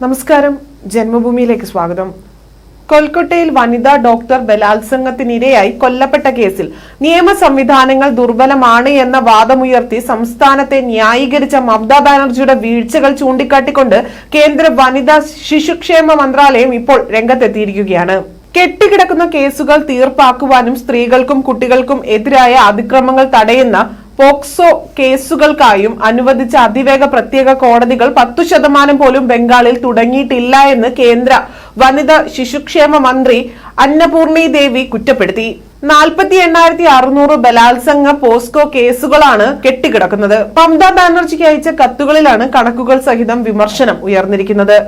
നമസ്കാരം. ജന്മഭൂമിയിലേക്ക് സ്വാഗതം. കൊൽക്കട്ടയിൽ വനിതാ ഡോക്ടർ ബലാത്സംഗത്തിനിരയായി കൊല്ലപ്പെട്ട കേസിൽ നിയമ സംവിധാനങ്ങൾ ദുർബലമാണ് എന്ന വാദമുയർത്തി സംസ്ഥാനത്തെ ന്യായീകരിച്ച മമതാ ബാനർജിയുടെ വീഴ്ചകൾ ചൂണ്ടിക്കാട്ടിക്കൊണ്ട് കേന്ദ്ര വനിതാ ശിശുക്ഷേമ മന്ത്രാലയം ഇപ്പോൾ രംഗത്തെത്തിയിരിക്കുകയാണ്. കെട്ടിക്കിടക്കുന്ന കേസുകൾ തീർപ്പാക്കുവാനും സ്ത്രീകൾക്കും കുട്ടികൾക്കും എതിരായ അതിക്രമങ്ങൾ തടയുന്ന പോക്സോ കേസുകൾക്കായും അനുവദിച്ച അതിവേഗ പ്രത്യേക കോടതികൾ പത്തു ശതമാനം പോലും ബംഗാളിൽ തുടങ്ങിയിട്ടില്ല എന്ന് കേന്ദ്ര വനിതാ ശിശുക്ഷേമ മന്ത്രി അന്നപൂർണി ദേവി കുറ്റപ്പെടുത്തി. നാൽപ്പത്തി എണ്ണായിരത്തി അറുന്നൂറ് ബലാത്സംഗ പോസ്കോ കേസുകളാണ് കെട്ടിക്കിടക്കുന്നത്. മമതാ ബാനർജിക്ക് അയച്ച കത്തുകളിലാണ് കണക്കുകൾ സഹിതം വിമർശനം ഉയർന്നിരിക്കുന്നത്.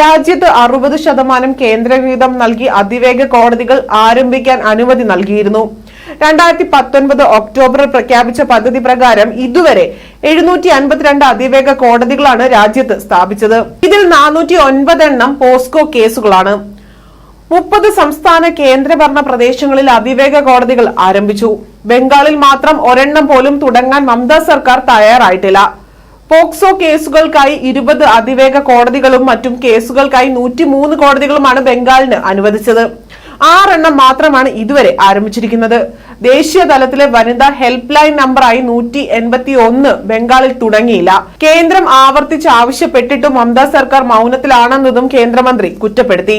രാജ്യത്ത് അറുപത് ശതമാനം കേന്ദ്രവിഹിതം നൽകി അതിവേഗ കോടതികൾ ആരംഭിക്കാൻ അനുമതി നൽകിയിരുന്നു. രണ്ടായിരത്തി പത്തൊൻപത് ഒക്ടോബറിൽ പ്രഖ്യാപിച്ച പദ്ധതി പ്രകാരം ഇതുവരെ എഴുന്നൂറ്റി അൻപത്തിരണ്ട് അതിവേഗ കോടതികളാണ് രാജ്യത്ത് സ്ഥാപിച്ചത്. ഇതിൽ നാനൂറ്റി ഒൻപത് എണ്ണം പോസ്കോ കേസുകളാണ്. മുപ്പത് സംസ്ഥാന കേന്ദ്രഭരണ പ്രദേശങ്ങളിൽ അതിവേഗ കോടതികൾ ആരംഭിച്ചു. ബംഗാളിൽ മാത്രം ഒരെണ്ണം പോലും തുടങ്ങാൻ മമതാ സർക്കാർ തയ്യാറായിട്ടില്ല. പോക്സോ കേസുകൾക്കായി ഇരുപത് അതിവേഗ കോടതികളും മറ്റും കേസുകൾക്കായി നൂറ്റിമൂന്ന് കോടതികളുമാണ് ബംഗാളിന് അനുവദിച്ചത്. ആറെണ്ണം മാത്രമാണ് ഇതുവരെ ആരംഭിച്ചിരിക്കുന്നത്. ദേശീയ തലത്തിലെ വനിതാ ഹെൽപ്പ് ലൈൻ നമ്പറായി നൂറ്റി എൺപത്തി ഒന്ന് ബംഗാളിൽ തുടങ്ങിയില്ല. കേന്ദ്രം ആവർത്തിച്ച് ആവശ്യപ്പെട്ടിട്ടും മമതാ സർക്കാർ മൗനത്തിലാണെന്നതും കേന്ദ്രമന്ത്രി കുറ്റപ്പെടുത്തി.